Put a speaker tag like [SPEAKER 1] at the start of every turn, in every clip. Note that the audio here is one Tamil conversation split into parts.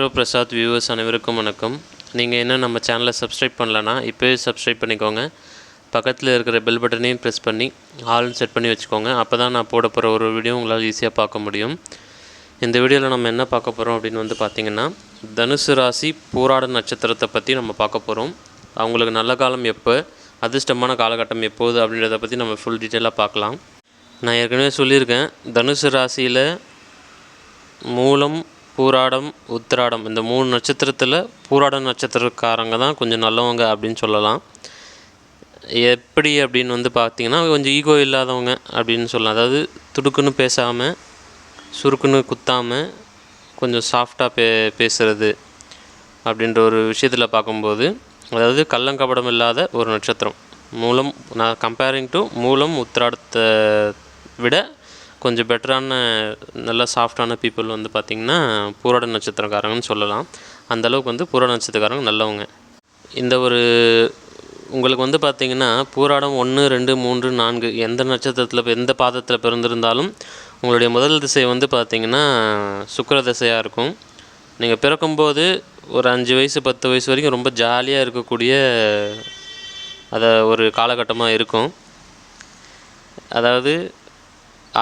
[SPEAKER 1] ஆஸ்ட்ரோ பிரசாத் வியூவர்ஸ் அனைவருக்கும் வணக்கம். நீங்கள் இன்னும் நம்ம சேனலை சப்ஸ்கிரைப் பண்ணலன்னா இப்போயே சப்ஸ்கிரைப் பண்ணிக்கோங்க. பக்கத்தில் இருக்கிற பெல் பட்டனையும் ப்ரெஸ் பண்ணி ஆல்னு செட் பண்ணி வச்சுக்கோங்க. அப்போ தான் நான் போட போகிற ஒரு வீடியோ உங்களால் ஈஸியாக பார்க்க முடியும். இந்த வீடியோவில் நம்ம என்ன பார்க்க போகிறோம் அப்படின்னு வந்து பார்த்திங்கன்னா தனுசு ராசி பூராட நட்சத்திரத்தை பற்றி நம்ம பார்க்க போகிறோம் அவங்களுக்கு நல்ல காலம் எப்போ அதிர்ஷ்டமான காலகட்டம் எப்போது அப்படின்றத பற்றி நம்ம ஃபுல் டீட்டெயிலாக பார்க்கலாம். நான் ஏற்கனவே சொல்லியிருக்கேன் தனுசு ராசியில் மூலம் பூராடம் உத்திராடம் இந்த மூணு நட்சத்திரத்தில் பூராடம் நட்சத்திரக்காரங்க தான் கொஞ்சம் நல்லவங்க அப்படின்னு சொல்லலாம். எப்படி அப்படின்னு வந்து பார்த்தீங்கன்னா கொஞ்சம் ஈகோ இல்லாதவங்க அப்படின்னு சொல்லலாம். அதாவது துடுக்குன்னு பேசாமல் சுருக்குன்னு குத்தாமல் கொஞ்சம் சாஃப்டாக பே பேசுகிறது அப்படின்ற ஒரு விஷயத்தில் பார்க்கும்போது அதாவது கள்ளங்கபடம் இல்லாத ஒரு நட்சத்திரம். மூலம் நான் கம்பேரிங் டு மூலம் உத்திராடத்தை விட கொஞ்சம் பெட்டரான நல்ல சாஃப்டான பீப்புள் வந்து பார்த்திங்கன்னா பூராட நட்சத்திரக்காரங்கன்னு சொல்லலாம். அந்தளவுக்கு வந்து பூராட நட்சத்திரக்காரங்க நல்லவங்க. இந்த ஒரு உங்களுக்கு வந்து பார்த்திங்கன்னா பூராடம் ஒன்று ரெண்டு மூன்று நான்கு எந்த நட்சத்திரத்தில் எந்த பாதத்தில் பிறந்திருந்தாலும் உங்களுடைய முதல் திசை வந்து பார்த்திங்கன்னா சுக்கிர திசையாக இருக்கும். நீங்கள் பிறக்கும்போது ஒரு அஞ்சு வயசு பத்து வயசு வரைக்கும் ரொம்ப ஜாலியாக இருக்கக்கூடிய அதை ஒரு காலகட்டமாக இருக்கும். அதாவது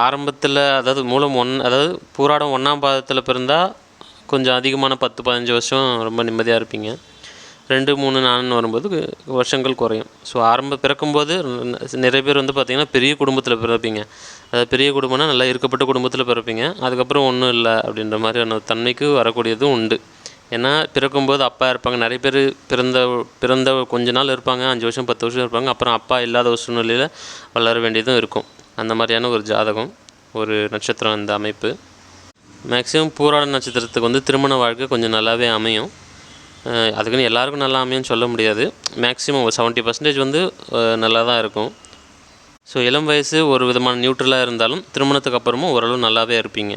[SPEAKER 1] ஆரம்பத்தில் அதாவது மூலம் ஒன் அதாவது பூராடம் ஒன்றாம் பாதத்தில் பிறந்தால் கொஞ்சம் அதிகமான பத்து பதினஞ்சு வருஷம் ரொம்ப நிம்மதியாக இருப்பீங்க. ரெண்டு மூணு நாலுன்னு வரும்போது வருஷங்கள் குறையும். ஸோ ஆரம்ப பிறக்கும்போது நிறைய பேர் வந்து பார்த்திங்கன்னா பெரிய குடும்பத்தில் பிறப்பீங்க. அதாவது பெரிய குடும்பம்னா நல்லா இருக்கப்பட்ட குடும்பத்தில் பிறப்பீங்க. அதுக்கப்புறம் ஒன்றும் இல்லை அப்படின்ற மாதிரியான தன்மைக்கு வரக்கூடியதும் உண்டு. ஏன்னா பிறக்கும்போது அப்பா இருப்பாங்க. நிறைய பேர் பிறந்த பிறந்த கொஞ்ச நாள் இருப்பாங்க. அஞ்சு வருஷம் பத்து வருஷம் இருப்பாங்க. அப்புறம் அப்பா இல்லாத ஒரு சூழ்நிலையில் வளர வேண்டியதும் இருக்கும். அந்த மாதிரியான ஒரு ஜாதகம் ஒரு நட்சத்திரம் அந்த அமைப்பு. மேக்ஸிமம் பூராட நட்சத்திரத்துக்கு வந்து திருமண வாழ்க்கை கொஞ்சம் நல்லாவே அமையும். அதுக்குன்னு எல்லாருக்கும் நல்லா அமையும்னு சொல்ல முடியாது. மேக்ஸிமம் ஒரு செவன்ட்டி பர்சன்டேஜ் வந்து நல்லா தான் இருக்கும். ஸோ இளம் வயசு ஒரு விதமான நியூட்ரலாக இருந்தாலும் திருமணத்துக்கு அப்புறமும் ஓரளவு நல்லாவே இருப்பீங்க.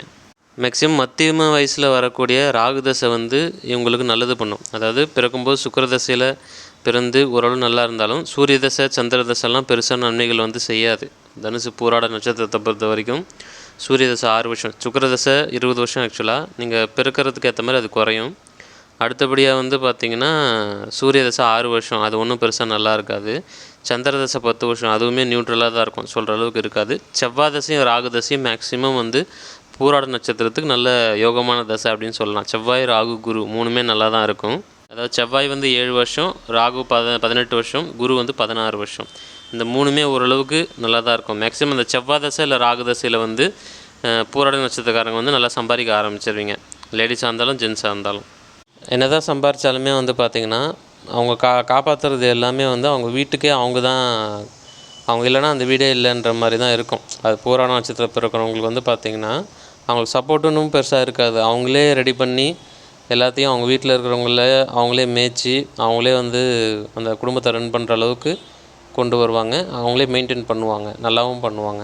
[SPEAKER 1] மேக்ஸிமம் மத்தியம வயசில் வரக்கூடிய ராகு தசை வந்து இவங்களுக்கு நல்லது பண்ணும். அதாவது பிறக்கும்போது சுக்கர தசையில் பிறந்து ஓரளவு நல்லா இருந்தாலும் சூரிய தசை சந்திர தசைலாம் பெருசாக நன்மைகள் வந்து செய்யாது. தனுசு பூராட நட்சத்திரத்தை பொறுத்த வரைக்கும் சூரிய தசை ஆறு வருஷம். சுக்கர தசை இருபது வருஷம் ஆக்சுவலாக நீங்கள் பிறக்கிறதுக்கு ஏற்ற மாதிரி அது குறையும். அடுத்தபடியாக வந்து பார்த்திங்கன்னா சூரிய தசை ஆறு வருஷம். அது ஒன்றும் பெருசாக நல்லா இருக்காது. சந்திர தசை பத்து வருஷம். அதுவுமே நியூட்ரலாக தான் இருக்கும். சொல்கிற அளவுக்கு இருக்காது. செவ்வாய் தசையும் ராகு தசையும் மேக்ஸிமம் வந்து பூராட நட்சத்திரத்துக்கு நல்ல யோகமான தசை அப்படின்னு சொல்லலாம். செவ்வாய் ராகு குரு மூணுமே நல்லா தான் இருக்கும். அதாவது செவ்வாய் வந்து ஏழு வருஷம் ராகு பத பதினெட்டு வருஷம் குரு வந்து பதினாறு வருஷம். இந்த மூணுமே ஓரளவுக்கு நல்லா தான் இருக்கும். மேக்ஸிமம் இந்த செவ்வாய் தசை இல்லை ராகு தசையில் வந்து அஹ், பூராட நட்சத்திரக்காரங்க வந்து நல்லா சம்பாதிக்க ஆரம்பிச்சிருவீங்க. லேடிஸாக இருந்தாலும் ஜென்ஸாக இருந்தாலும். என்ன தான் சம்பாரித்தாலுமே வந்து பார்த்திங்கன்னா அவங்க கா காப்பாற்றுறது எல்லாமே வந்து அவங்க வீட்டுக்கே அவங்க தான் அவங்க இல்லைன்னா அந்த வீடே இல்லைன்ற மாதிரி தான் இருக்கும். அது பூராண நட்சத்திரம் பிறக்கிறவங்களுக்கு வந்து பார்த்திங்கன்னா அவங்களுக்கு சப்போர்ட்டுன்னு பெருசாக இருக்காது. அவங்களே ரெடி பண்ணி எல்லாத்தையும் அவங்க வீட்டில் இருக்கிறவங்கள அவங்களே மேய்ச்சி அவங்களே வந்து அந்த குடும்பத்தை ரன் பண்ணுற அளவுக்கு கொண்டு வருவாங்க. அவங்களே மெயின்டைன் பண்ணுவாங்க. நல்லாவும் பண்ணுவாங்க.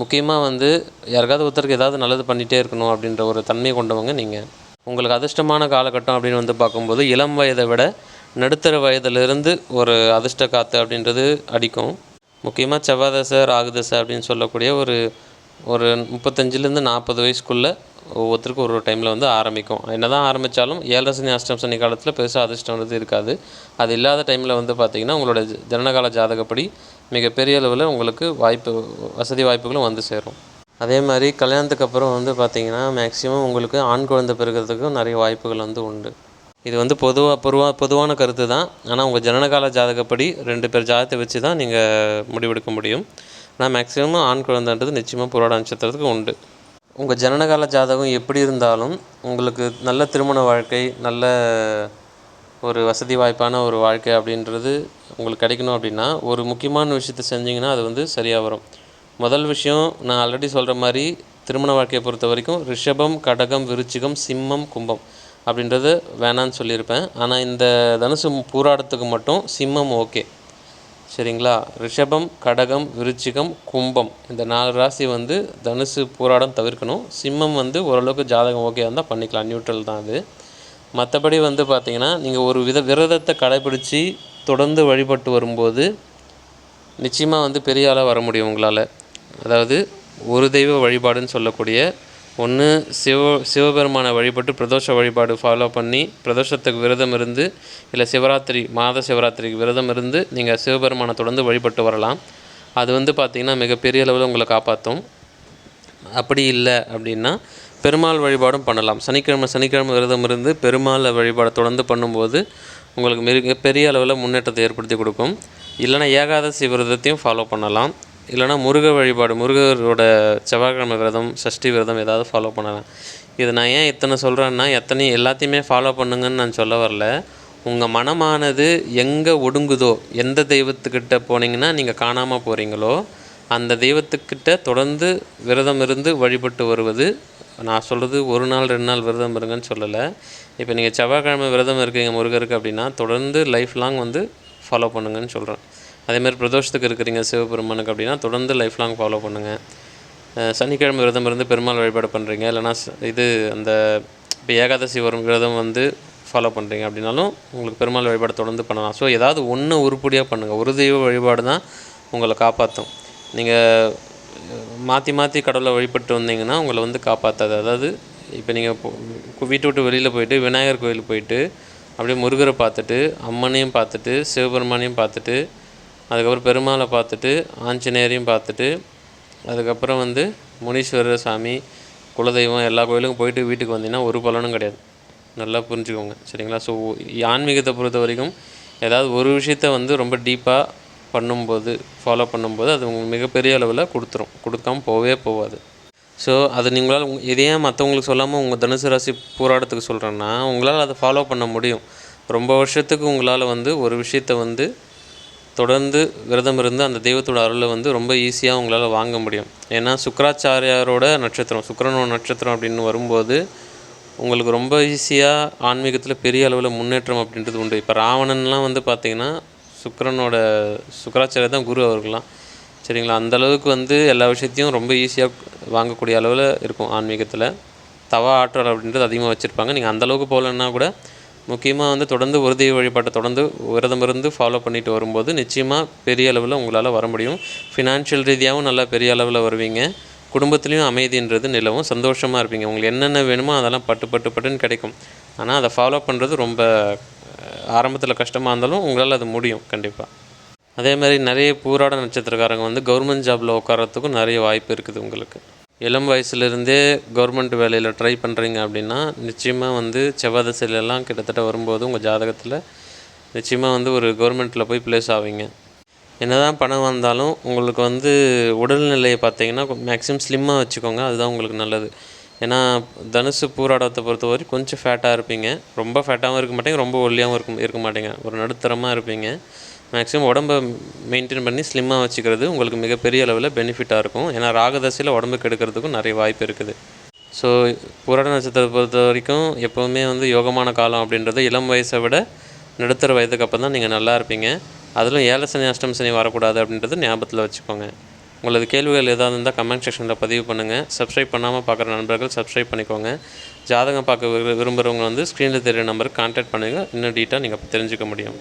[SPEAKER 1] முக்கியமாக வந்து யாருக்காவது ஒருத்தருக்கு ஏதாவது நல்லது பண்ணிகிட்டே இருக்கணும் அப்படின்ற ஒரு தன்மை கொண்டவங்க நீங்கள் உங்களுக்கு அதிர்ஷ்டமான காலகட்டம் அப்படின்னு வந்து பார்க்கும்போது இளம் வயதை விட நடுத்தர வயதிலிருந்து ஒரு அதிர்ஷ்ட காற்று அப்படின்றது அடிக்கும். முக்கியமாக செவ்வாதசை ராகுதசை அப்படின்னு சொல்லக்கூடிய ஒரு ஒரு முப்பத்தஞ்சிலேருந்து நாற்பது வயசுக்குள்ளே ஒவ்வொருத்தருக்கும் ஒரு ஒரு டைமில் வந்து ஆரம்பிக்கும். என்ன தான் ஆரம்பித்தாலும் ஏழரை சனி அஷ்டம் சனி காலத்தில் பெருசாக அதிர்ஷ்டம்ன்றது இருக்காது. அது இல்லாத டைமில் வந்து பார்த்திங்கன்னா உங்களோட ஜனனகால ஜாதகப்படி மிகப்பெரிய அளவில் உங்களுக்கு வாய்ப்பு வசதி வாய்ப்புகளும் வந்து சேரும். அதே மாதிரி கல்யாணத்துக்கு அப்புறம் வந்து பார்த்திங்கன்னா மேக்ஸிமம் உங்களுக்கு ஆண் குழந்தை பிறக்கிறதுக்கும் நிறைய வாய்ப்புகள் வந்து உண்டு. இது வந்து பொதுவாக பொதுவாக பொதுவான கருத்து தான் ஆனால் உங்கள் ஜனனகால ஜாதகப்படி ரெண்டு பேர் ஜாதகத்தை வச்சு தான் நீங்கள் முடிவெடுக்க முடியும். ஆனால் மேக்ஸிமம் ஆண் குழந்தைன்றது நிச்சயமாக புரோட நட்சத்திரத்துக்கு உண்டு. உங்கள் ஜனனகால ஜாதகம் எப்படி இருந்தாலும் உங்களுக்கு நல்ல திருமண வாழ்க்கை நல்ல ஒரு வசதி வாய்ப்பான ஒரு வாழ்க்கை அப்படின்றது உங்களுக்கு கிடைக்கணும் அப்படின்னா ஒரு முக்கியமான விஷயத்தை செஞ்சிங்கன்னா அது வந்து சரியாக வரும். முதல் விஷயம் நான் ஆல்ரெடி சொல்கிற மாதிரி திருமண வாழ்க்கையை பொறுத்த வரைக்கும் ரிஷபம் கடகம் விருச்சிகம் சிம்மம் கும்பம் அப்படின்றது வேணான்னு சொல்லியிருப்பேன். ஆனால் இந்த தனுசு பூராடத்துக்கு மட்டும் சிம்மம் ஓகே. சரிங்களா? ரிஷபம் கடகம் விருச்சிகம் கும்பம். இந்த நாலு ராசி வந்து தனுசு போராடம் தவிர்க்கணும். சிம்மம் வந்து ஓரளவுக்கு ஜாதகம் ஓகே இருந்தால் பண்ணிக்கலாம். நியூட்ரல் தான் அது. மற்றபடி வந்து பார்த்திங்கன்னா நீங்கள் ஒரு வித விரதத்தை கடைபிடித்து தொடர்ந்து வழிபட்டு வரும்போது நிச்சயமாக வந்து பெரிய ஆளாக வர முடியும் உங்களால். அதாவது ஒரு தெய்வ வழிபாடுன்னு சொல்லக்கூடிய ஒன்று சிவ சிவபெருமானை வழிபட்டு பிரதோஷ வழிபாடு ஃபாலோ பண்ணி பிரதோஷத்துக்கு விரதம் இருந்து இல்லை சிவராத்திரி மாத சிவராத்திரிக்கு விரதம் இருந்து நீங்கள் சிவபெருமானை தொடர்ந்து வழிபட்டு வரலாம். அது வந்து பார்த்திங்கன்னா மிகப்பெரிய அளவில் உங்களை காப்பாற்றும் அப்படி இல்லை அப்படின்னா பெருமாள் வழிபாடும் பண்ணலாம். சனிக்கிழமை சனிக்கிழமை விரதம் இருந்து பெருமாள் வழிபாடை தொடர்ந்து பண்ணும்போது உங்களுக்கு மிக பெரிய அளவில் முன்னேற்றத்தை ஏற்படுத்தி கொடுக்கும். இல்லைனா ஏகாதசி விரதத்தையும் ஃபாலோ பண்ணலாம். இல்லைனா முருக வழிபாடு முருகரோட செவ்வாய்க்கிழமை விரதம் சஷ்டி விரதம் ஏதாவது ஃபாலோ பண்ணலாம். இது நான் ஏன் இத்தனை சொல்கிறேன்னா எத்தனை எல்லாத்தையுமே ஃபாலோ பண்ணுங்கன்னு நான் சொல்ல வரல. உங்கள் மனமானது எங்கே ஒடுங்குதோ எந்த தெய்வத்துக்கிட்ட போனீங்கன்னா நீங்கள் காணாமல் போகிறீங்களோ அந்த தெய்வத்துக்கிட்ட தொடர்ந்து விரதம் இருந்து வழிபட்டு வருவது நான் சொல்கிறது ஒரு நாள் ரெண்டு நாள் விரதம் இருங்கன்னு சொல்லலை. இப்போ நீங்கள் செவ்வாய்க்கிழமை விரதம் இருக்கீங்க முருகருக்கு அப்படின்னா தொடர்ந்து லைஃப் லாங் வந்து ஃபாலோ பண்ணுங்கன்னு சொல்கிறேன் அதேமாதிரி பிரதோஷத்துக்கு இருக்கிறீங்க சிவபெருமானுக்கு அப்படின்னா தொடர்ந்து லைஃப் லாங் ஃபாலோ பண்ணுங்கள் சனிக்கிழமை விரதம் இருந்து பெருமாள் வழிபாடு பண்ணுறீங்க இல்லைனா இது அந்த இப்போ ஏகாதசி வரும் விரதம் வந்து ஃபாலோ பண்ணுறீங்க அப்படின்னாலும் உங்களுக்கு பெருமாள் வழிபாடு தொடர்ந்து பண்ணலாம். ஸோ ஏதாவது ஒன்று உருப்படியாக பண்ணுங்கள் ஒரு தெய்வ வழிபாடு தான் உங்களை காப்பாற்றும் நீங்கள் மாற்றி மாற்றி கடவுளை வழிபட்டு வந்தீங்கன்னா உங்களை வந்து காப்பாற்றாது அதாவது இப்போ நீங்கள் வீட்டை விட்டு வெளியில் போயிட்டு விநாயகர் கோயில் போயிட்டு அப்படியே முருகரை பார்த்துட்டு அம்மனையும் பார்த்துட்டு சிவபெருமானையும் பார்த்துட்டு அதுக்கப்புறம் பெருமாளை பார்த்துட்டு ஆஞ்சநேயரையும் பார்த்துட்டு அதுக்கப்புறம் வந்து முனீஸ்வரர் சாமி குலதெய்வம் எல்லா கோயிலுக்கும் போயிட்டு வீட்டுக்கு வந்தீங்கன்னா ஒரு பலனும் கிடையாது. நல்லா புரிஞ்சுக்கோங்க. சரிங்களா? ஸோ ஆன்மீகத்தை பொறுத்த வரைக்கும் ஏதாவது ஒரு விஷயத்த வந்து ரொம்ப டீப்பாக பண்ணும்போது ஃபாலோ பண்ணும்போது அது உங்களுக்கு மிகப்பெரிய அளவில் கொடுத்துரும். கொடுக்காம போகவே போகாது ஸோ அது நீங்களால் உங்க- இதையே மற்றவங்களுக்கு சொல்லாமல் உங்கள் தனுசு ராசி போராட்டத்துக்கு சொல்கிறேன்னா உங்களால் அதை ஃபாலோ பண்ண முடியும். ரொம்ப வருஷத்துக்கு உங்களால் வந்து ஒரு விஷயத்த வந்து தொடர்ந்து விரதம் இருந்து அந்த தெய்வத்தோட அருளை வந்து ரொம்ப ஈஸியாக உங்களால் வாங்க முடியும். ஏன்னா சுக்கராச்சாரியாரோட நட்சத்திரம் சுக்கிரனோட நட்சத்திரம் அப்படின்னு வரும்போது உங்களுக்கு ரொம்ப ஈஸியாக ஆன்மீகத்தில் பெரிய அளவில் முன்னேற்றம் அப்படின்றது உண்டு. இப்போ ராவணன்லாம் வந்து பார்த்திங்கன்னா சுக்கரனோட சுக்கராச்சாரியா தான் குரு அவர்கள்லாம். சரிங்களா? அந்த அளவுக்கு வந்து எல்லா விஷயத்தையும் ரொம்ப ஈஸியாக வாங்கக்கூடிய அளவில் இருக்கும் ஆன்மீகத்தில். தவா ஆற்றல் அப்படின்றது அதிகமாக வச்சுருப்பாங்க. நீங்கள் அந்தளவுக்கு போகலன்னா கூட முக்கியமாக வந்து தொடர்ந்து ஒரு தெய்வ வழிபாட்டை தொடர்ந்து விரதம் இருந்து ஃபாலோ பண்ணிட்டு வரும்போது நிச்சயமாக பெரிய அளவில் உங்களால் வர முடியும். ஃபினான்ஷியல் ரீதியாகவும் நல்லா பெரிய அளவில் வருவீங்க. குடும்பத்துலேயும் அமைதின்றது நிலவும். சந்தோஷமாக இருப்பீங்க. உங்களுக்கு என்னென்ன வேணுமோ அதெல்லாம் பட்டு பட்டு பட்டுன்னு கிடைக்கும். ஆனால் அதை ஃபாலோ பண்ணுறது ரொம்ப ஆரம்பத்தில் கஷ்டமாக இருந்தாலும் உங்களால் அது முடியும் கண்டிப்பாக அதே மாதிரி நிறைய பூராட நட்சத்திரக்காரங்க வந்து கவர்மெண்ட் ஜாபில் உட்காரத்துக்கும் நிறைய வாய்ப்பு இருக்குது உங்களுக்கு. இளம் வயசுலேருந்தே கவர்மெண்ட் வேலையில் ட்ரை பண்ணுறீங்க அப்படின்னா நிச்சயமாக வந்து செவ்வாய் திசையிலலாம் கிட்டத்தட்ட வரும்போது உங்கள் ஜாதகத்தில் நிச்சயமாக வந்து ஒரு கவர்மெண்ட்டில் போய் ப்ளேஸ் ஆவீங்க. என்ன தான் பணம் வந்தாலும் உங்களுக்கு வந்து உடல்நிலையை பார்த்தீங்கன்னா மேக்ஸிமம் ஸ்லிம்மாக வச்சுக்கோங்க. அதுதான் உங்களுக்கு நல்லது. ஏன்னா தனுசு பூராடத்தை பொறுத்தவரை கொஞ்சம் ஃபேட்டாக இருப்பீங்க. ரொம்ப ஃபேட்டாகவும் இருக்க மாட்டீங்க ரொம்ப ஒல்லியாகவும் இருக்க இருக்க மாட்டீங்க. ஒரு நடுத்தரமாக இருப்பீங்க. மேக்ஸிமம் உடம்ப மெயின்டைன் பண்ணி ஸ்லிம்மாக வச்சுக்கிறது உங்களுக்கு மிகப்பெரிய அளவில் பெனிஃபிட்டாக இருக்கும். ஏன்னா ராகதசையில் உடம்பு கெடுக்கிறதுக்கும் நிறைய வாய்ப்பு இருக்குது. ஸோ புராட நட்சத்திரத்தை பொறுத்த வரைக்கும் எப்போவுமே வந்து யோகமான காலம் அப்படின்றது இளம் வயசை விட நடுத்தர வயதுக்கு அப்புறம் தான் நீங்கள் நல்லா இருப்பீங்க. அதிலும் ஏழை சனி அஷ்டம் சனி வரக்கூடாது அப்படின்றது ஞாபகத்தில் வச்சுக்கோங்க. உங்களது கேள்விகள் ஏதாவது இருந்தால் கமெண்ட் செக்ஷனில் பதிவு பண்ணுங்கள் சப்ஸ்கிரைப் பண்ணாமல் பார்க்குற நண்பர்கள் சப்ஸ்கிரைப் பண்ணிக்கோங்க. ஜாதகம் பார்க்க விரும்புகிறவங்க வந்து ஸ்க்ரீனில் தெரிகிற நம்பருக்கு கான்டாக்ட் பண்ணுங்கள் இன்னும் டீட்டெயில் நீங்கள் தெரிஞ்சுக்க முடியும்.